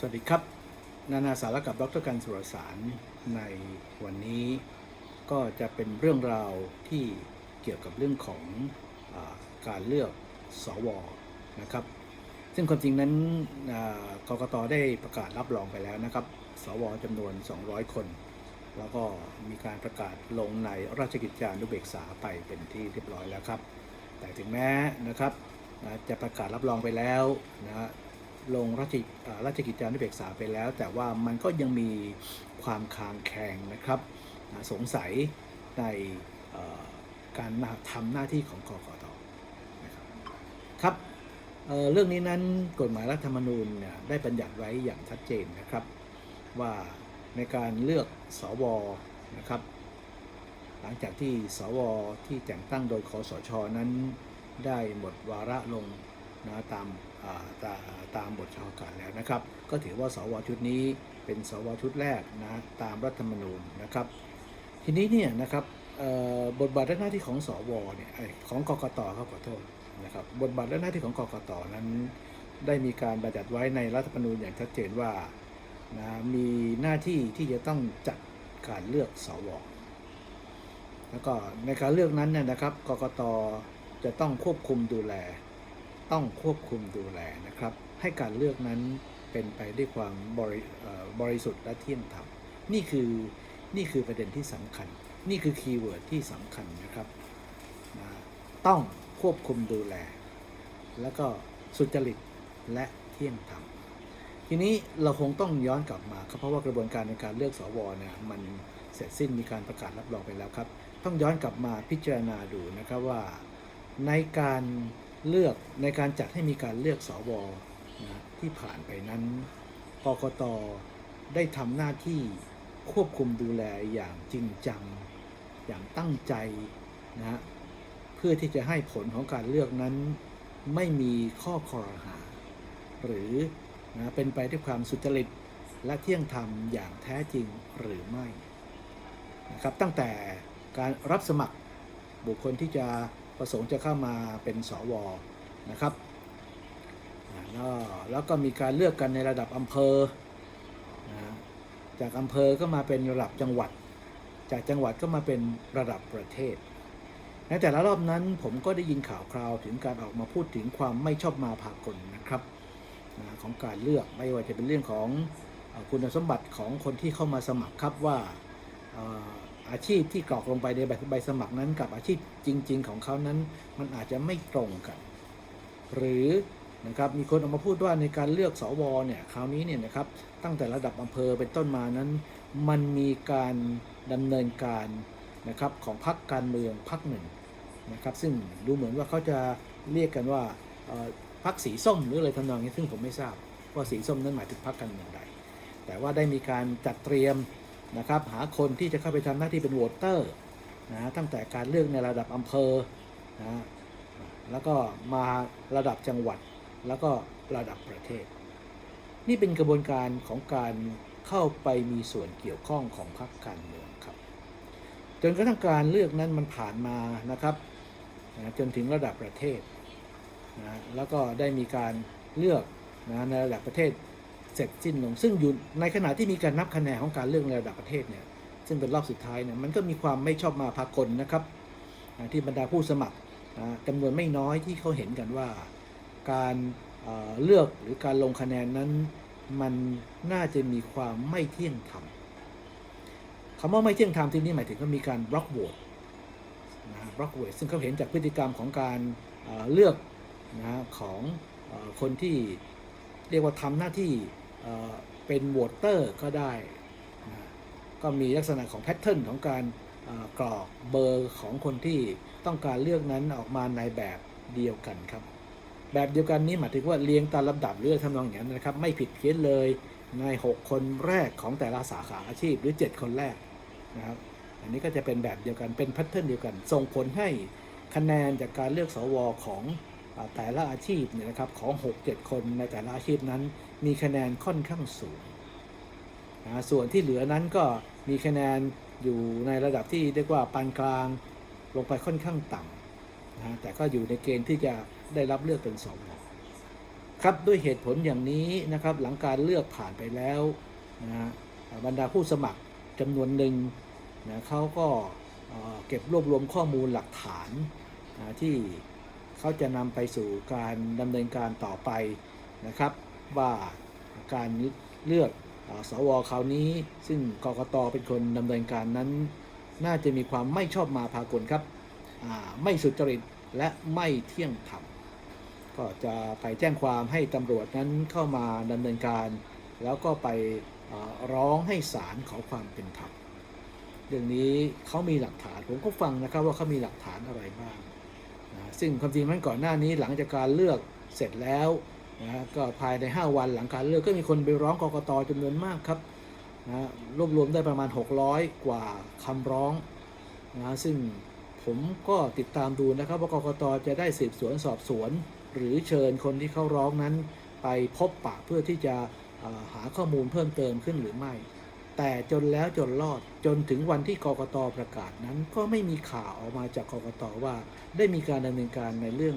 สวัสดีครับ นานาสาระกับดรกันสุรสารในวันนี้ก็จะเป็นเรื่องราวที่เกี่ยวกับเรื่องของอการเลือกสวนะครับ ซึ่งความจริงนั้นอ่ากกตได้ประกาศรับรองไปแล้วนะครับ สวจำนวน 200 คน แล้วก็มีการประกาศลงในราชกิจจานุเบกษาไปเป็นที่เรียบร้อยแล้วครับ แต่ถึงแม้นะครับจะประกาศรับรองไปแล้วนะ ลงราชราชกิจจานุเบกษาไปแล้ว แต่ว่ามันก็ยังมีความคางแคงนะครับสงสัยในการทำหน้าที่ของกกตนะครับครับเเรื่องนี้นั้นกฎหมายรัฐธรรมนูญเนี่ยได้บัญญัติไว้อย่างชัดเจนนะครับ ว่าในการเลือกสวนะครับ หลังจากที่สวที่แต่งตั้งโดยคอสชนั้นได้หมดวาระลง นะตามตาตามบทเฉพาะการแล้วนะครับ ก็ถือว่าสวชุดนี้เป็นสวชุดแรกนะตามรัฐธรรมนูญนะครับ ทีนี้เนี่ยนะครับบทบาทและหน้าที่ของสวเนี่ยเอ้ยของกกตครับขอโทษนะครับบทบาทและหน้าที่ของกกตนั้นได้มีการบัญญัติไว้ในรัฐธรรมนูญอย่างชัดเจนว่านะมีหน้าที่ที่จะต้องจัดการเลือกสวแล้วก็ในการเลือกนั้นเนี่ยนะครับกกตจะต้องควบคุมดูแล ต้องควบคุมดูแลนะครับ ให้การเลือกนั้นเป็นไปด้วยความบริบริสุทธิ์และเที่ยงธรรมนี่คือนี่คือประเด็นที่สำคัญ นี่คือคีย์เวิร์ดที่สำคัญนะครับนะต้องควบคุมดูแล แล้วก็สุจริตและเที่ยงธรรมทีนี้เราคงต้องย้อนกลับมาครับเพราะว่ากระบวนการในการเลือกสวเนี่ยมันเสร็จสิ้นมีการประกาศรับรองไปแล้วครับ ต้องย้อนกลับมาพิจารณาดูนะครับว่าในการ เลือกในการจัดให้มีการเลือกสวนะที่ผ่านไปนั้นกกตได้ทำหน้าที่ควบคุมดูแลอย่างจริงจัง อย่างตั้งใจนะฮะเพื่อที่จะให้ผลของการเลือกนั้น ไม่มีข้อคอรหา หรือนะเป็นไปด้วยความสุจริตและเที่ยงธรรมอย่างแท้จริงหรือไม่นะครับตั้งแต่การรับสมัครบุคคลที่จะ ประสงค์จะเข้ามาเป็นสวนะครับแล้วก็มีการเลือกกันในระดับอำเภอนะจากอำเภอก็มาเป็นระดับจังหวัด จากจังหวัดก็มาเป็นระดับประเทศ ในแต่ละรอบนั้นผมก็ได้ยินข่าวคราวถึงการออกมาพูดถึงความไม่ชอบมาพากลนะครับนะของการเลือกไม่ว่าจะเป็นเรื่องของคุณสมบัติของคนที่เข้ามาสมัครครับว่า อาชีพที่กรอกลงไปในใบสมัครนั้นกับอาชีพจริง ๆ ของเขานั้น มันอาจจะไม่ตรงกัน หรือนะครับมีคนออกมาพูดว่าในการเลือกสวเนี่ยคราวนี้เนี่ยนะครับตั้งแต่ระดับอำเภอเป็นต้นมานั้น มันมีการดำเนินการนะครับของพรรคการเมืองพรรคหนึ่งนะครับ ซึ่งดูเหมือนว่าเขาจะเรียกกันว่าพรรคสีส้มหรืออะไรทำนองนี้ซึ่งผมไม่ทราบว่าสีส้มนั้นหมายถึงพรรคการเมืองใดแต่ว่าได้มีการจัดเตรียม นะครับ หาคนที่จะเข้าไปทำหน้าที่เป็นโหวตเตอร์นะฮะตั้งแต่การเลือกในระดับอำเภอนะฮะแล้วก็มาระดับจังหวัดแล้วก็ระดับประเทศ นี่เป็นกระบวนการของการเข้าไปมีส่วนเกี่ยวข้องของพรรคการเมืองครับ จนกระทั่งการเลือกนั้นมันผ่านมานะครับนะจนถึงระดับประเทศนะแล้วก็ได้มีการเลือกนะในระดับประเทศ เสร็จสิ้นลง ซึ่งอยู่ในขณะที่มีการนับคะแนนของการเลือกในระดับประเทศเนี่ยซึ่งเป็นรอบสุดท้ายเนี่ยมันก็มีความไม่ชอบมาพากลนะครับที่บรรดาผู้สมัครจำนวนไม่น้อยที่เขาเห็นกันว่า การเอ่อเลือกหรือการลงคะแนนนั้นมันน่าจะมีความไม่เที่ยงธรรมคำว่าไม่เที่ยงธรรมที่นี่หมายถึงว่ามีการบล็อกโหวตนะบล็อกโหวตซึ่งเขาเห็นจากพฤติกรรมของการเอ่อเลือกนะของอคนที่เรียกว่าทำหน้าที่ เป็นโหวตเตอร์ก็ได้นะก็มีลักษณะของแพทเทิร์นของการกรอกเบอร์ของคนที่ต้องการเลือกนั้นออกมาในแบบเดียวกันครับ แบบเดียวกันนี้หมายถึงว่าเรียงตามลำดับหรือทำนองอย่างนั้นนะครับ ไม่ผิดเพี้ยนเลยใน 6 คนแรกของแต่ละสาขาอาชีพหรือ 7 คนแรกนะครับอันนี้ก็จะเป็นแบบเดียวกันเป็นแพทเทิร์นเดียวกัน ส่งผลให้คะแนนจากการเลือกสวของ แต่ละอาชีพเนี่ยนะครับของ 6-7 คนในแต่ละอาชีพนั้น มีคะแนนค่อนข้างสูงนะส่วนที่เหลือนั้นก็มีคะแนนอยู่ในระดับที่เรียกว่าปานกลางลงไปค่อนข้างต่ำนะแต่ก็อยู่ในเกณฑ์ที่จะได้รับเลือกเป็นสวครับด้วยเหตุผลอย่างนี้นะครับหลังการเลือกผ่านไปแล้วนะบรรดาผู้สมัครจำนวนหนึ่งนะเขาก็เอ่อเก็บรวบรวมข้อมูลหลักฐานนะที่ เขาจะนำไปสู่การดำเนินการต่อไปนะครับ ว่าการเลือกสวคราวนี้ ซึ่งกกตเป็นคนดำเนินการนั้น น่าจะมีความไม่ชอบมาพากลครับไม่สุจริตและไม่เที่ยงธรรมก็จะไปแจ้งความให้ตำรวจนั้นเข้ามาดำเนินการ แล้วก็ไปร้องให้ศาลขอความเป็นธรรมเรื่องนี้เขามีหลักฐานผมก็ฟังนะครับว่าเขามีหลักฐานอะไรบ้าง นะซึ่งความจริงมันก่อนหน้านี้หลังจากการเลือกเสร็จแล้วนะก็ภายใน 5 วันหลังการเลือกก็มีคนไปร้องกกตจำนวนมากครับนะรวบรวมได้ประมาณ 600 กว่าคำร้องนะซึ่งผมก็ติดตามดูนะครับว่ากกตจะได้สืบสวนสอบสวน หรือเชิญคนที่เขาร้องนั้น ไปพบปะเพื่อที่จะหาข้อมูลเพิ่มเติมขึ้นหรือไม่ แต่จนแล้วจนรอดจนถึงวันที่กกตประกาศนั้นก็ไม่มีข่าวออกมาจากกกตว่า ได้มีการดำเนินการในเรื่อง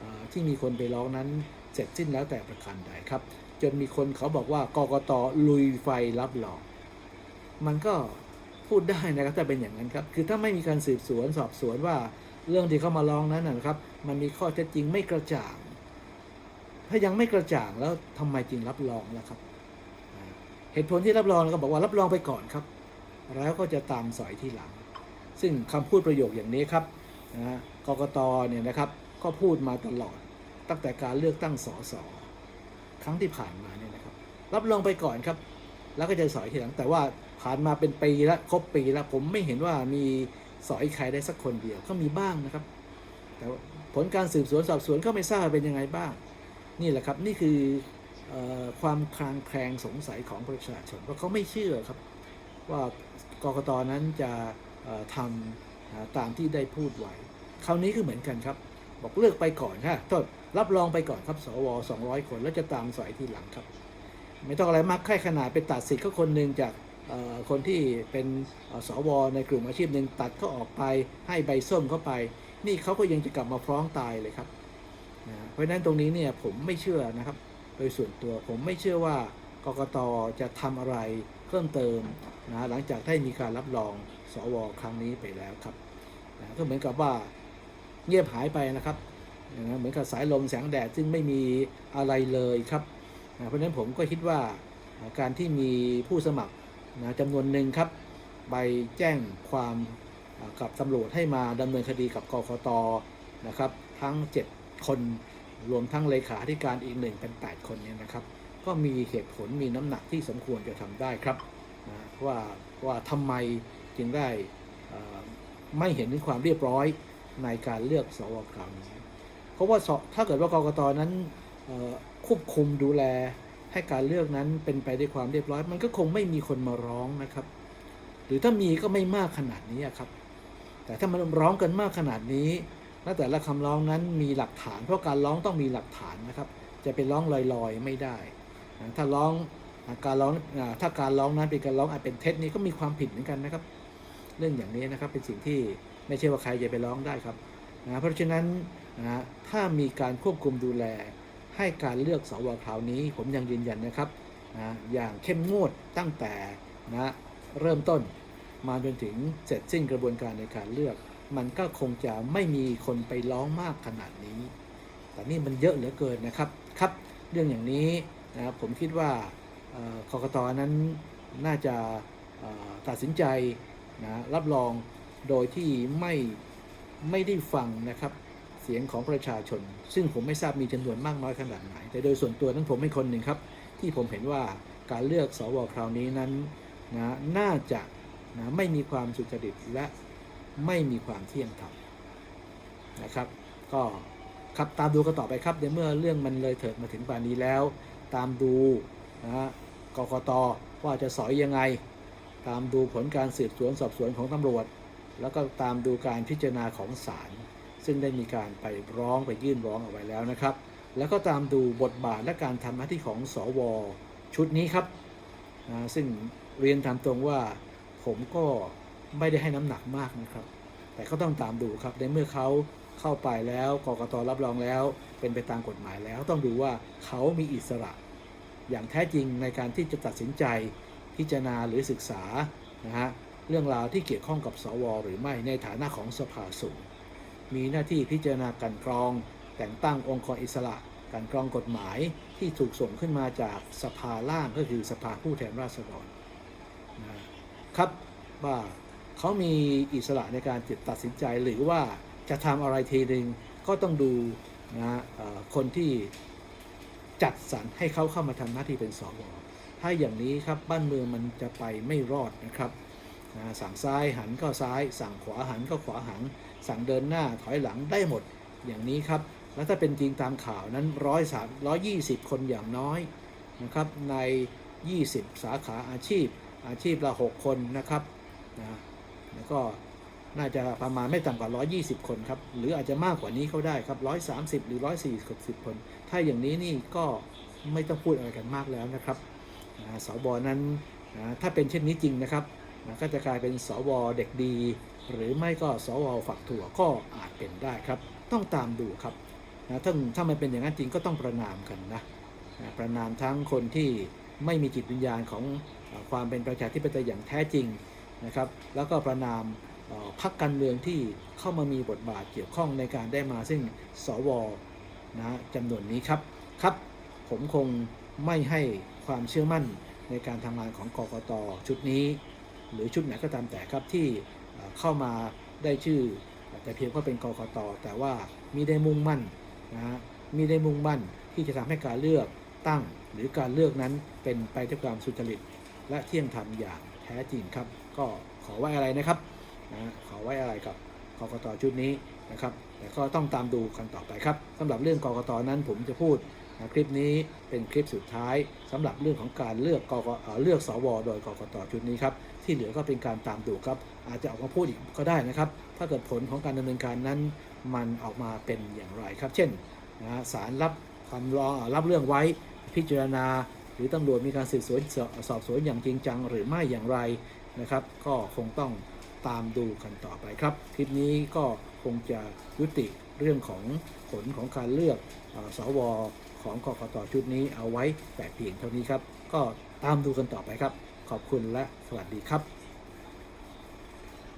อที่มีคนไปร้องนั้นเสร็จสิ้นแล้วแต่ประการใดครับ จนมีคนเขาบอกว่ากกตลุยไฟรับรองมันก็พูดได้นะครับถ้าเป็นอย่างนั้นครับ คือถ้าไม่มีการสืบสวนสอบสวนว่า เรื่องที่เขามาร้องนั้นนะครับ มันมีข้อเท็จจริงไม่กระจ่าง ถ้ายังไม่กระจ่างแล้วทำไมจึงรับรองล่ะครับ เหตุผลที่รับรองก็บอกว่ารับรองไปก่อนครับ แล้วก็จะตามสอยที่หลัง ซึ่งคำพูดประโยคอย่างนี้ครับนะฮะกกตเนี่ยนะครับก็พูดมาตลอด ตั้งแต่การเลือกตั้งสสครั้งที่ผ่านมาเนี่ยนะครับ รับรองไปก่อนครับ แล้วก็จะสอยทีหลัง แต่ว่าผ่านมาเป็นปีล้วครบปีล้วผมไม่เห็นว่ามีสอยใครได้สักคนเดียวก็มีบ้างนะครับ แต่ผลการสืบสวนสอบสวนก็ไม่ทราบเป็นยังไงบ้าง นี่แหละครับนี่คือ ความคลางแคลงสงสัยของประชาชนเพราะเขาไม่เชื่อครับ ว่ากกตนั้นจะทำตามที่ได้พูดไว้คราวนี้ก็เหมือนกันครับ บอกเลือกไปก่อนค่ะโทษรับรองไปก่อนครับสว200 คนแล้วจะตามสอยทีหลังครับ ไม่ต้องอะไรมากแค่ขนาดไปตัดสิทธิ์ก็คนหนึ่งจากคนที่เป็นสวในกลุ่มอาชีพหนึ่งตัดก็ออกไปให้ใบส้มเข้าไป นี่เขาก็ยังจะกลับมาฟ้องตายเลยครับนะเพราะฉะนั้นตรงนี้เนี่ยผมไม่เชื่อนะครับ โดยส่วนตัวผมไม่เชื่อว่ากกตจะทำอะไรเพิ่มเติมนะหลังจากได้มีการรับรองสวครั้งนี้ไปแล้วครับนะก็เหมือนกับว่าเงียบหายไปนะครับนะเหมือนกับสายลมแสงแดดซึ่งไม่มีอะไรเลยครับนะเพราะฉะนั้นผมก็คิดว่าการที่มีผู้สมัครนะจำนวนหนึ่งครับไปแจ้งความกับตำรวจให้มาดำเนินคดีกับกกตนะครับ ทั้ง 7 คน รวมทั้งเลขาธิการอีกหนึ่งเป็น 8 คนเนี่ยนะครับ ก็มีเหตุผลมีน้ำหนักที่สมควรจะทำได้ครับนะว่าว่าทำไมจึงได้ไม่เห็นถึงความเรียบร้อยในการเลือกสวคราวนี้เพราะว่าสถ้าเกิดว่ากกตนั้นควบคุมดูแลให้การเลือกนั้นเป็นไปด้วยความเรียบร้อย มันก็คงไม่มีคนมาร้องนะครับ หรือถ้ามีก็ไม่มากขนาดนี้ครับ แต่ถ้ามันร้องกันมากขนาดนี้ และแต่ละคำร้องนั้นมีหลักฐาน เพราะการร้องต้องมีหลักฐานนะครับ จะไปร้องลอยๆไม่ได้ ถ้าร้องการร้องถ้าการร้องนั้นเป็นการร้องอาจเป็นเท็จนี่ก็มีความผิดเหมือนกันนะครับ เรื่องอย่างนี้นะครับเป็นสิ่งที่ไม่ใช่ว่าใครจะไปร้องได้ครับนะเพราะฉะนั้นนะถ้ามีการควบคุมดูแล ให้การเลือกสวคราวนี้ ผมยังยืนยันนะครับนะอย่างเข้มงวดตั้งแต่นะเริ่มต้นมาจนถึงเสร็จสิ้นกระบวนการในการเลือก มันก็คงจะไม่มีคนไปร้องมากขนาดนี้ แต่นี่มันเยอะเหลือเกินนะครับ ครับ เรื่องอย่างนี้นะครับผมคิดว่าเอ่อกกตนั้นน่าจะตัดสินใจนะรับรองโดยที่ไม่ไม่ได้ฟังนะครับเสียงของประชาชน ซึ่งผมไม่ทราบมีจำนวนมากน้อยขนาดไหน แต่โดยส่วนตัวนั้นผมเป็นคนหนึ่งครับ ที่ผมเห็นว่าการเลือกสวคราวนี้นั้นนะน่าจะนะไม่มีความสุจริตและ ไม่มีความเที่ยงธรรมนะครับ ก็ครับตามดูกันต่อไปครับในเมื่อเรื่องมันเลยเถิดมาถึงป่านนี้แล้ว ตามดูนะฮะกกตว่าจะสอยยังไง ตามดูผลการสืบสวนสอบสวนของตำรวจ แล้วก็ตามดูการพิจารณาของศาลซึ่งได้มีการไปร้องไปยื่นร้องเอาไว้แล้วนะครับ แล้วก็ตามดูบทบาทและการทำหน้าที่ของสวชุดนี้ครับนะซึ่งเรียนตามตรงว่าผมก็ ไม่ได้ให้น้ำหนักมากนะครับ แต่ก็ต้องตามดูครับในเมื่อเขาเข้าไปแล้วกกตรับรองแล้ว เป็นไปตามกฎหมายแล้ว ต้องดูว่าเขามีอิสระ อย่างแท้จริงในการที่จะตัดสินใจพิจารณาหรือศึกษานะฮะเรื่องราวที่เกี่ยวข้องกับสว หรือไม่ในฐานะของสภาสูงมีหน้าที่พิจารณาการกรอง แต่งตั้งองค์กรอิสระการกรองกฎหมายที่ถูกส่งขึ้นมาจากสภาล่างก็คือสภาผู้แทนราษฎรนะครับว่า เขามีอิสระในการตัดสินใจหรือว่าจะทำอะไรทีหนึ่งก็ต้องดูนะคนที่จัดสรรให้เขาเข้ามาทำหน้าที่เป็นสวถ้าอย่างนี้ครับบ้านเมืองมันจะไปไม่รอดนะครับนะสั่งซ้ายหันก็ซ้าย สั่งขวาหันก็ขวาหัน สั่งเดินหน้าถอยหลังได้หมดอย่างนี้ครับ แล้วถ้าเป็นจริงตามข่าวนั้นร้อยสามร้อยยี่สิบคนอย่างน้อยนะครับใน 20 สาขาอาชีพ อาชีพละ 6 คนนะครับนะ แล้วก็น่าจะประมาณไม่ต่ำกว่า 120 คนครับ หรืออาจจะมากกว่านี้เขาได้ครับ 130 หรือ 140 คน ถ้าอย่างนี้นี่ก็ไม่ต้องพูดอะไรกันมากแล้วนะครับนะสบนั้นถ้าเป็นเช่นนี้จริงนะครับ ก็จะกลายเป็นสวเด็กดี หรือไม่ก็สวฝักถั่วก็อาจเป็นได้ครับ ต้องตามดูครับนะถ้าถ้ามันเป็นอย่างนั้นจริงก็ต้องประนามกันนะนะประนามทั้งคนที่ไม่มีจิตวิญญาณของความเป็นประชาธิปไตยอย่างแท้จริง นะครับ แล้วก็ประนามพรรคการเมืองที่เข้ามามีบทบาทเกี่ยวข้องในการได้มาซึ่งสวนะจำนวนนี้ครับครับ ผมคงไม่ให้ความเชื่อมั่นในการทำงานของกกตชุดนี้ หรือชุดไหนก็ตามแต่ครับที่เข้ามาได้ชื่อ แต่เพียงว่าเป็นกกตแต่ว่ามีได้มุ่งมั่นนะฮะมีได้มุ่งมั่นที่จะทำให้การเลือกตั้ง หรือการเลือกนั้นเป็นไปด้วยความสุจริตและเที่ยงธรรมอย่างแท้จริงครับ ก็ขอไว้อะไรนะครับนะขอไว้อะไรกับกกตชุดนี้นะครับ แต่ก็ต้องตามดูกันต่อไปครับสำหรับเรื่องกกตนั้นผมจะพูดนะคลิปนี้เป็นคลิปสุดท้ายสำหรับเรื่องของการเลือกกกเอ่อเลือกสวโดยกกตชุดนี้ครับที่เหลือก็เป็นการตามดูครับ อาจจะออกมาพูดอีกก็ได้นะครับ ถ้าเกิดผลของการดำเนินการนั้น มันออกมาเป็นอย่างไรครับ เช่นนะศาลรับคำร้องเอ่อรับเรื่องไว้พิจารณา หรือตำรวจมีการสืบสวนสอบสวนอย่างจริงจังหรือไม่อย่างไร นะครับ ก็คงต้องตามดูกันต่อไปครับ คลิปนี้ก็คงจะยุติเรื่องของผลของการเลือกอสวของกกตชุดนี้เอาไว้แต่เพียงเท่านี้ครับ ก็ตามดูกันต่อไปครับ ขอบคุณและสวัสดีครับ